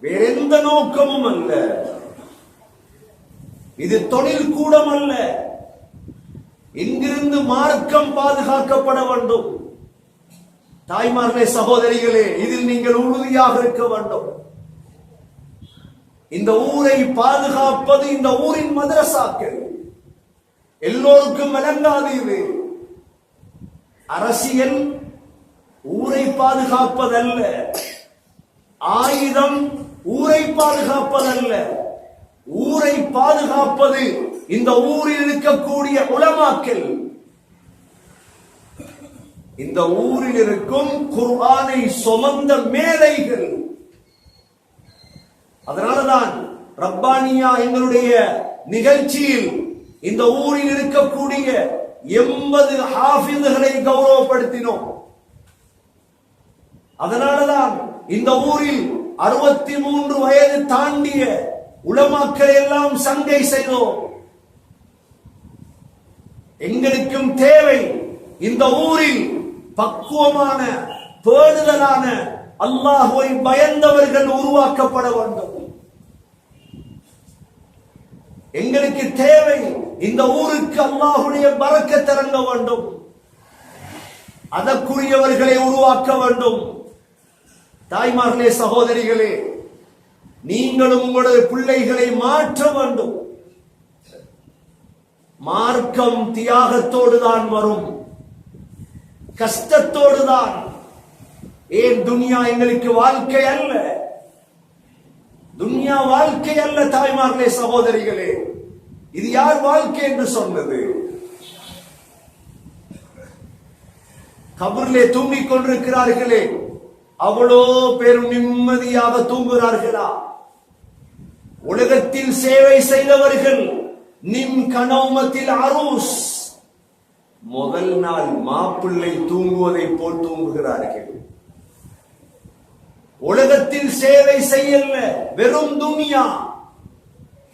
வேறெந்த நோக்கமும் அல்ல. இது தொழில் கூடம் அல்ல. இங்கிருந்து மார்க்கம் பாதுகாக்கப்பட வேண்டும். தாய்மார்களே சகோதரிகளே இதில் நீங்கள் உறுதியாக இருக்க வேண்டும். இந்த ஊரை பாதுகாப்பது இந்த ஊரின் மதரசாக்கள். எல்லோருக்கும் விளங்காது இது. அரசியல் ஊரை பாதுகாப்பதல்ல. ஆயுதம் ஊரை பாதுகாப்பதல்ல. ஊரை பாதுகாப்பது இந்த ஊரில் இருக்கக்கூடிய உலமாக்கள். இந்த ஊரில் இருக்கும் குர்ஆனை சுமந்த மேலைகள் அதனாலதான் ரப்பானியா எங்களுடைய நிகழ்ச்சியில் இந்த ஊரில் இருக்கக்கூடிய எண்பது ஹாஃபிதுகளை கௌரவப்படுத்தினோம். அதனாலதான் இந்த ஊரில் அறுபத்தி மூன்று வயது தாண்டிய உலமாக்கள் எல்லாம் சங்கை செய்தோம். எங்களுக்கும் தேவை இந்த ஊரில் பக்குவமான பேடுதலான அல்லாஹுவை பயந்தவர்கள் உருவாக்கப்பட வேண்டும். எங்களுக்கு தேவை இந்த ஊருக்கு அல்லாஹுடைய பறக்க திறங்க வேண்டும். அதற்குரியவர்களை உருவாக்க வேண்டும். தாய்மார்களே சகோதரிகளே நீங்களும் உங்களது பிள்ளைகளை மாற்ற வேண்டும். மார்க்கம் தியாகத்தோடு தான் வரும். கஷ்டத்தோடு தான். ஏன் துனியா எங்களுக்கு வாழ்க்கை அல்ல? துன்யா வாழ்க்கை அல்ல தாய்மார்களே சகோதரிகளே. இது யார் வாழ்க்கை என்று சொன்னது? கபூர்லே தூங்கிக் கொண்டிருக்கிறார்களே. அவ்வளோ பேரும் நிம்மதியாக தூங்குகிறார்களா? உலகத்தில் சேவை செய்தவர்கள் நிம் கனௌமத்தில் அரூஸ். முதல் நாள் மாப்பிள்ளை தூங்குவதை போல் தூங்குகிறார்கள். உலகத்தில் சேவை செய்யல வெறும் துனியா.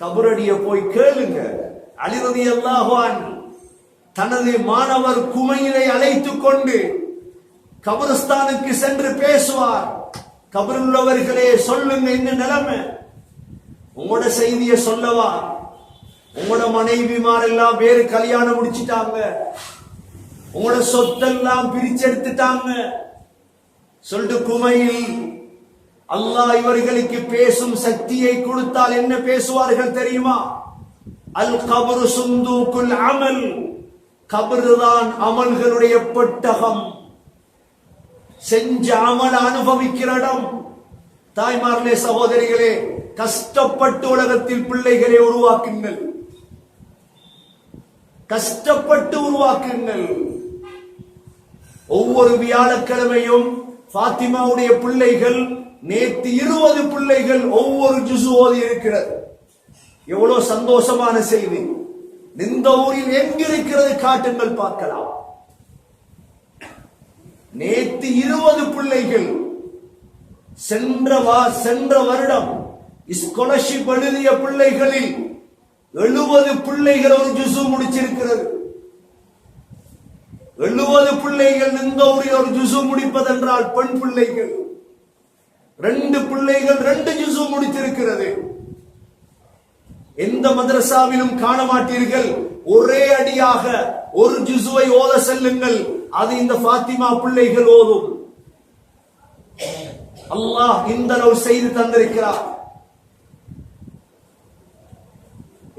தபுரடிய போய் கேளுங்க. அலிரதி அல்லாஹான் தனது மாணவர் குமையிலை அழைத்துக் கொண்டு கபரஸ்தானுக்கு சென்று பேசுவார். கபரில் உள்ளவர்களே சொல்லுங்க என்ன நிலைமை? உங்களோட செய்திய சொல்லவா? உங்களோட மனைவிமாரெல்லாம் வேறு கல்யாணம் முடிச்சிட்டாங்க. உங்களோட சொத்தெல்லாம் பிரிச்செடுத்துட்டாங்க. சொல்லிட்டு குமையில் அல்லாஹ் இவர்களுக்கு பேசும் சக்தியை கொடுத்தால் என்ன பேசுவார்கள் தெரியுமா? அல் கபரு சுந்தூக்குல் அமல். கபரு தான் அமல்களுடைய பெட்டகம். செஞ்சாமல் அனுபவிக்கிற இடம். தாய்மார்களே சகோதரிகளே கஷ்டப்பட்டு உலகத்தில் பிள்ளைகளை உருவாக்குங்கள். கஷ்டப்பட்டு உருவாக்குங்கள். ஒவ்வொரு வியாழக்கிழமையும் பாத்திமாவுடைய பிள்ளைகள் நேற்று இருபது பிள்ளைகள் ஒவ்வொரு ஜுசு ஓதி இருக்கிறது. எவ்வளவு சந்தோஷமான செய்தி. இந்த ஊரில் எங்கிருக்கிறது காட்டுங்கள் பார்க்கலாம். நேற்று இருபது பிள்ளைகள் சென்ற வா சென்ற வருடம் ஸ்காலர்ஷிப் எழுதிய பிள்ளைகளில் எழுபது பிள்ளைகள் ஒரு ஜுசு முடிச்சிருக்கிறது. எழுபது பிள்ளைகள் இந்த ஊரில் ஒரு ஜுசு முடிப்பதென்றால் பெண் பிள்ளைகள். ரெண்டு பிள்ளைகள் ரெண்டு ஜுசு முடித்திருக்கிறது. எந்த மதரசாவிலும் காண மாட்டீர்கள். ஒரே அடியாக ஒரு ஜுசுவை ஓத செல்லுங்கள். அது இந்த பாத்திமா பிள்ளைகள் ஓதும். அல்லாஹ் இந்த அளவு செய்து தந்திருக்கிறார்.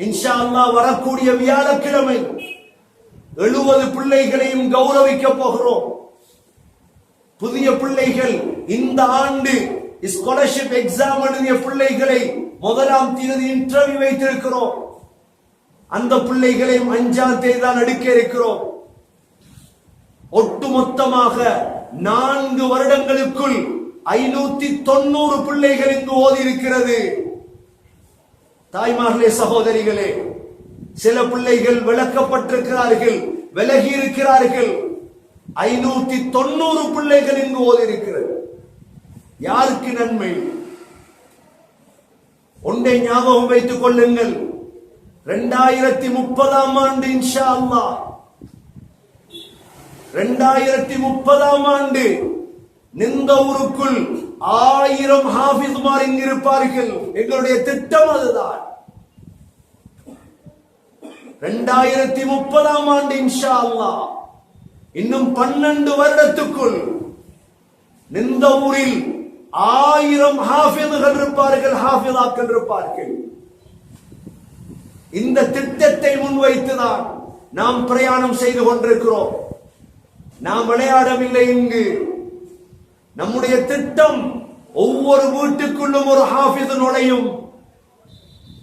இன்ஷா அல்லாஹ் வரக்கூடிய வியாழக்கிழமை எழுபது பிள்ளைகளையும் கௌரவிக்க போகிறோம். புதிய பிள்ளைகள் இந்த ஆண்டு ஸ்காலர்ஷிப் எக்ஸாம் எழுதிய பிள்ளைகளை முதலாம் தேதி இன்டர்வியூ வைத்திருக்கிறோம். அந்த பிள்ளைகளையும் அஞ்சாம் தேதி தான் எடுக்க இருக்கிறோம். ஒட்டுமொத்தமாக நான்கு வருடங்களுக்குள் ஐநூத்தி தொண்ணூறு பிள்ளைகள் இங்கு ஓதி இருக்கிறது தாய்மார்களே சகோதரிகளே சில பிள்ளைகள் விளக்கப்பட்டிருக்கிறார்கள் விலகி இருக்கிறார்கள் ஐநூத்தி தொண்ணூறு பிள்ளைகள் இங்கு ஓதி இருக்கிறது யாருக்கு நன்மை? ஒன்றை ஞாபகம் வைத்துக் கொள்ளுங்கள். இரண்டாயிரத்தி முப்பதாம் ஆண்டு இன்ஷா அல்லாஹ். இரண்டாயிரத்தி முப்பதாம் ஆண்டு நிந்த ஊருக்குள் ஆயிரம் ஹாஃபிஸ்மார் இங்கிருப்பார்கள் எங்களுடைய திட்டம் அதுதான். இரண்டாயிரத்தி முப்பதாம் ஆண்டு இன்ஷா அல்லாஹ் இன்னும் பன்னெண்டு வருடத்துக்குள் நிந்த ஊரில் ஆயிரம் ஹாஃபிதுகள் இருப்பார்கள் ஹாஃபிதாக்கள் இருப்பார்கள். இந்த திட்டத்தை முன்வைத்துதான் நாம் பிரயாணம் செய்து கொண்டிருக்கிறோம். நாம் விளையாடவில்லை இங்கு. நம்முடைய திட்டம் ஒவ்வொரு வீட்டுக்குள்ளும் ஒரு ஹாஃபிது நுழையும்.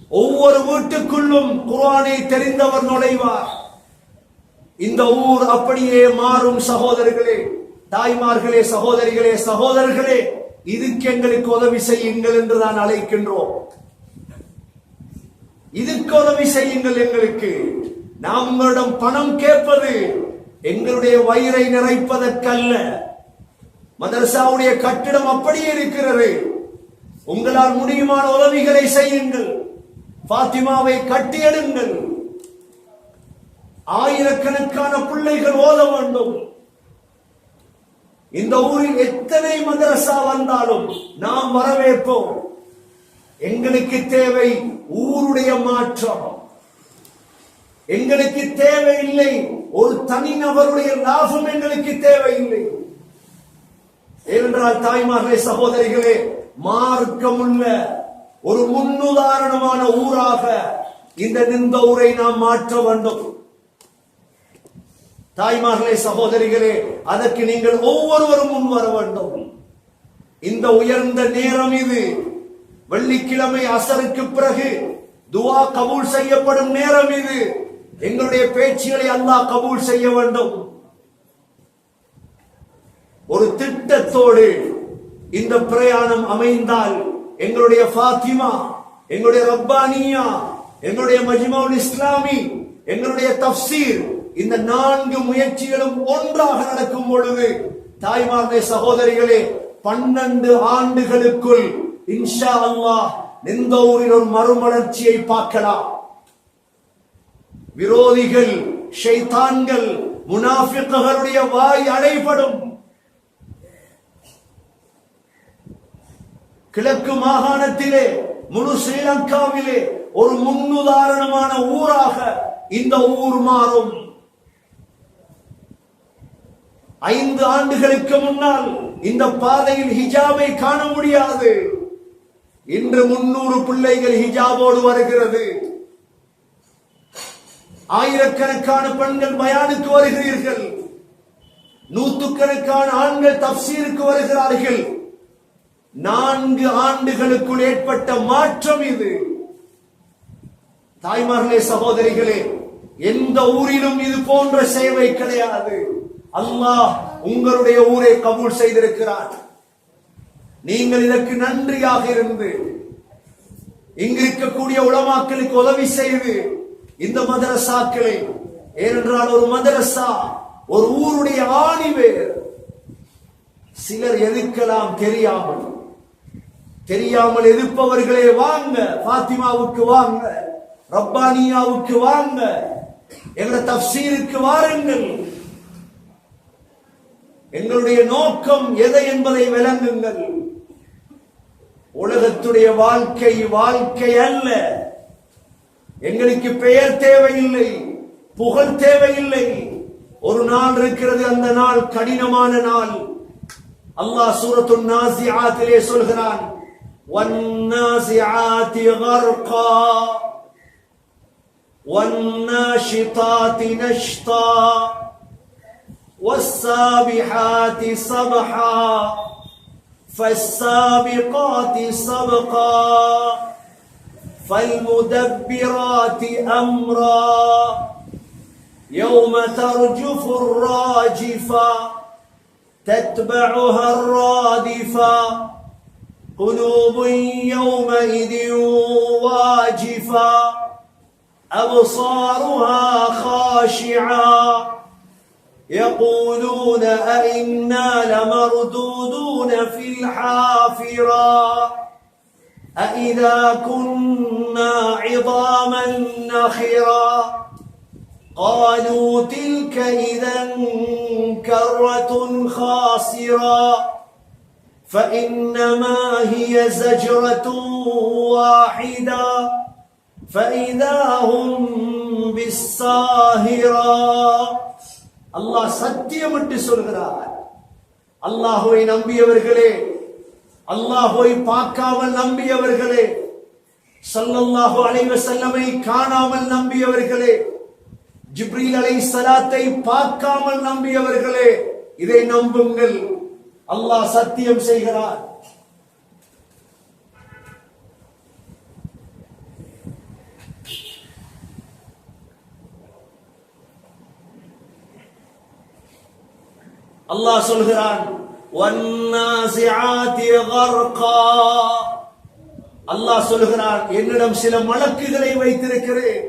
ஒவ்வொரு வீட்டுக்குள்ளும் குர்ஆனை தெரிந்தவர் நுழைவார். இந்த ஊர் அப்படியே மாறும் சகோதரர்களே தாய்மார்களே சகோதரிகளே சகோதரர்களே இதுக்கு எங்களுக்கு உதவி செய்யுங்கள் என்று நான் அழைக்கின்றோம். இதுக்கு உதவி செய்யுங்கள் எங்களுக்கு. நாம் உங்களிடம் பணம் கேட்பது எங்களுடைய வயிறை நிறைப்பதற்கல்ல. மதரசாவுடைய கட்டிடம் அப்படியே இருக்கிறது. உங்களால் முடியுமான உதவிகளை செய்யுங்கள். பாத்திமாவை கட்டியெடுங்கள். ஆயிரக்கணக்கான பிள்ளைகள் ஓத வேண்டும். இந்த ஊரில் எத்தனை மதரசா வந்தாலும் நாம் வரவேற்போம். எங்களுக்கு தேவை ஊருடைய மாற்றம். எங்களுக்கு தேவை இல்லை ஒரு தனிநபருடைய லாபம் எங்களுக்கு தேவையில்லை. ஏனென்றால் தாய்மார்களே சகோதரிகளே மார்க்கமுள்ள ஒரு முன்னுதாரணமான ஊராக இந்த நிந்த ஊரை நாம் மாற்ற வேண்டும். தாய்மார்களே சகோதரிகளே அதற்கு நீங்கள் ஒவ்வொருவரும் முன் வர வேண்டும். இந்த உயர்ந்த நேரம் இது. வெள்ளிக்கிழமை அசருக்கு பிறகு துவா கபூல் செய்யப்படும் நேரம் இது. எங்களுடைய பேச்சுகளை அல்லாஹ் கபூல் செய்ய வேண்டும். ஒரு திட்டத்தோடு இந்த பிரயாணம் அமைந்தால் எங்களுடைய ஃபாத்திமா எங்களுடைய ரப்பானியா எங்களுடைய மஜ்மவுல் இஸ்லாமி எங்களுடைய தப்சீர் இந்த நான்கு முயற்சிகளும் ஒன்றாக நடக்கும் பொழுது தாய்மார்களே சகோதரிகளே பன்னெண்டு ஆண்டுகளுக்குள் இன்ஷா அல்லாஹ் எந்த ஊரில் ஒரு மறுமலர்ச்சியை பார்க்கலாம். விரோதிகள் ஷைத்தான்கள் முனாஃபிக்குகளுடைய வாய் அடைபடும் கிழக்கு மாகாணத்திலே முழு ஸ்ரீலங்காவிலே ஒரு முன்னுதாரணமான ஊராக இந்த ஊர் மாறும். ஐந்து ஆண்டுகளுக்கு முன்னால் இந்த பாதையில் ஹிஜாபை காண முடியாது. இன்று முன்னூறு பிள்ளைகள் ஹிஜாபோடு வருகிறது. ஆயிரக்கணக்கான பெண்கள் பயானுக்கு வருகிறீர்கள். நூற்றுக்கணக்கான ஆண்கள் தப்சீருக்கு வருகிறார்கள். நான்கு ஆண்டுகளுக்குள் ஏற்பட்ட மாற்றம் இது. தாய்மார்களே சகோதரிகளே எந்த ஊரிலும் இது போன்ற சேவை கிடையாது. அல்லாஹ் உங்களுடைய ஊரை கபூல் செய்திருக்கிறார் நீங்கள் இதற்கு நன்றியாக இருந்து இங்கு இருக்கக்கூடிய உளமாக்களுக்கு உதவி செய்து இந்த மதரசாக்களை ஏனென்றால் ஒரு மதரசா ஒரு ஊருடைய ஆணிவேர் சிலர் எதிர்க்கலாம் தெரியாமல் தெரியாமல் எதிர்ப்பவர்களே வாங்க பாத்திமாவுக்கு வாங்க ரப்பானியாவுக்கு வாங்க எங்களை தப்சீருக்கு வாருங்கள். எங்களுடைய நோக்கம் எதை என்பதை விளங்குங்கள். உலகத்துடைய வாழ்க்கை வாழ்க்கை அல்ல. எங்களுக்கு பெயர் தேவையில்லை புகழ் தேவையில்லை ஒரு நாள் இருக்கிறது அந்த நாள் கடினமான நாள் அல்லாஹ் சூரத்து நாசிஆத்திலே சொல்கிறான் والنازعات غرقا والناشطات نشطا والسابحات سبحا فالسابقات سبقا فالمدبرات أمرا يوم ترجف الراجفه تتبعها الرادفه قلوب يومئذ واجفة أبصارها خاشعة يقولون أئنا لمردودون في الحافرة أئذا كنا عظاما نخرا قالوا تلك إذا كرة خاسرة فإنما هي زجرة واحدة فإذا هم بالساهرة அல்லாஹ் சத்தியம் என்று சொல்கிறார் அல்லாஹுவை அல்லாஹோய் பார்க்காமல் நம்பியவர்களே ஸல்லல்லாஹு அலைவ செல்லமை காணாமல் நம்பியவர்களே ஜிப்ரீல் அலை சலாத்தை பார்க்காமல் நம்பியவர்களே இதை நம்புங்கள். அல்லாஹ் சத்தியம் செய்கிறார். அல்லாஹ் சொல்கிறான் அல்லாஹ் சொல்லுகிறான் என்னிடம் சில மலக்குகளை வைத்திருக்கிறேன்.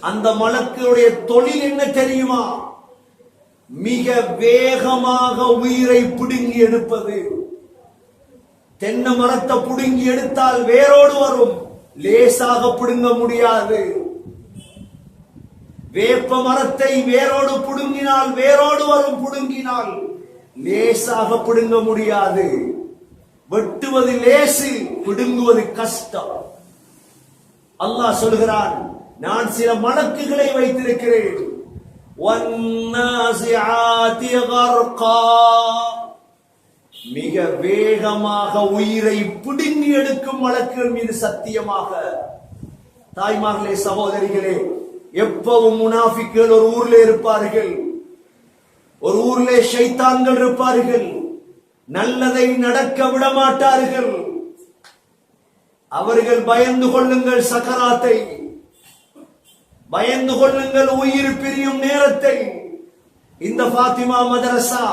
அந்த மலக்குடைய தொழில் என்ன தெரியுமா? மிக வேகமாக உயிரை பிடுங்கி எடுப்பது. தென்னை மரத்தை பிடுங்கி எடுத்தால் வேரோடு வரும் லேசாக பிடுங்க முடியாது. வேப்ப மரத்தை வேரோடு புடுங்கினால் வேரோடு வரும் புடுங்கினால் லேசாக பிடுங்க முடியாது. வெட்டுவது லேசு பிடுங்குவது கஷ்டம். அல்லாஹ் சொல்கிறான் நான் சில மலக்குகளை வைத்திருக்கிறேன். மிக வேகமாக உயிரை பிடுங்கி எடுக்கும் வழக்குகள் மீது சத்தியமாக. தாய்மார்களே சகோதரிகளே எப்பவும் முனாஃபிக்குகள் ஒரு ஊர்ல இருப்பார்கள். ஒரு ஊர்ல ஷைத்தான்கள் இருப்பார்கள். நல்லதை நடக்க விட மாட்டார்கள் அவர்கள் பயந்து கொள்ளுங்கள் சக்கராத்தை. பயந்து கொள்ளுங்கள் உயிர் பிரியும் நேரத்தை. இந்த பாத்திமா மதரசா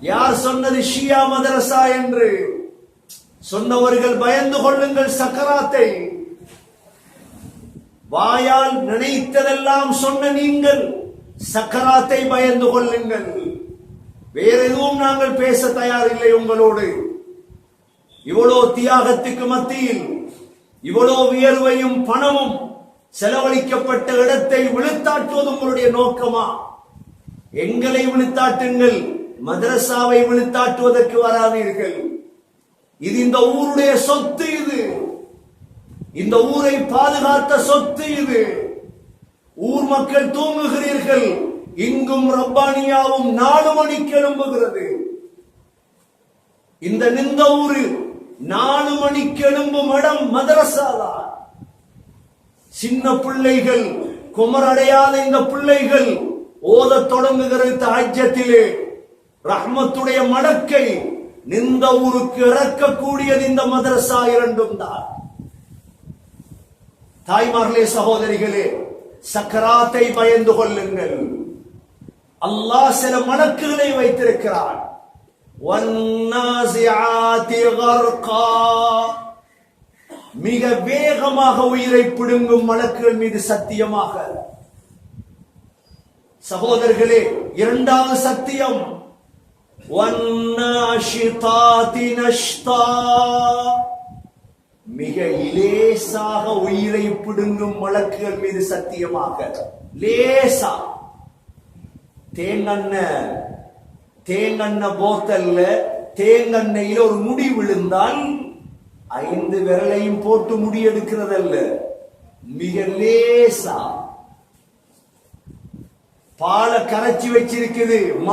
யார் சொன்னது ஷியா மதரசா என்று? சொன்னவர்கள் பயந்து கொள்ளுங்கள் சக்கராத்தை. வாயால் நினைத்ததெல்லாம் சொன்ன நீங்கள் சக்கராத்தை பயந்து கொள்ளுங்கள். வேற எதுவும் நாங்கள் பேச தயாரில்லை உங்களோடு. இவ்வளோ தியாகத்துக்கு மத்தியில் இவ்வளோ வியர்வையும் பணமும் செலவழிக்கப்பட்ட இடத்தை விழுத்தாட்டுவது உங்களுடைய நோக்கமா? எங்களை விழுத்தாட்டுங்கள் மதரசாவை விழுத்தாட்டுவதற்கு வராதீர்கள். இது இந்த ஊருடைய சொத்து இது. இந்த ஊரை பாதுகாத்த சொத்து இது. ஊர் மக்கள் தூங்குகிறீர்கள் இங்கும் ரப்பானியாவும் நாலு மணிக்கு எழும்புகிறது இந்த நிந்த ஊரு நாலு மணிக்கு எழும்பும் இடம் மதரசாலா. சின்ன பிள்ளைகள் குமரடையாத இந்த பிள்ளைகள் ஓத தொடங்குகிறது தாஜ்யத்திலே. ரஹ்மத்துடைய மடக்கை நிந்த ஊருக்கு இறக்கக்கூடியது இந்த மதரசா இரண்டும் தான். தாய்மார்களே சகோதரிகளே சக்கராத்தை பயந்து கொள்ளுங்கள். அல்லாஹ் சில மணக்குகளை வைத்திருக்கிறான். மிக வேகமாக உயிரை பிடுங்கும் மலக்குகள் மீது சத்தியமாக. சகோதரர்களே இரண்டாவது சத்தியம். வன்னாஷிதாத்தி நஷ்தா. மிக லேசாக உயிரை பிடுங்கும் வழக்குகள் மீது சத்தியமாக. லேசா. தேங்கண்ண. தேங்கண்ண போத்தல்ல தேங்கண்ணையில ஒரு முடி விழுந்தால் ஐந்து விரலையும் போட்டு முடி எடுக்கிறதல்ல. மிக லேசா. பாலை கரைச்சி வச்சிருக்குது.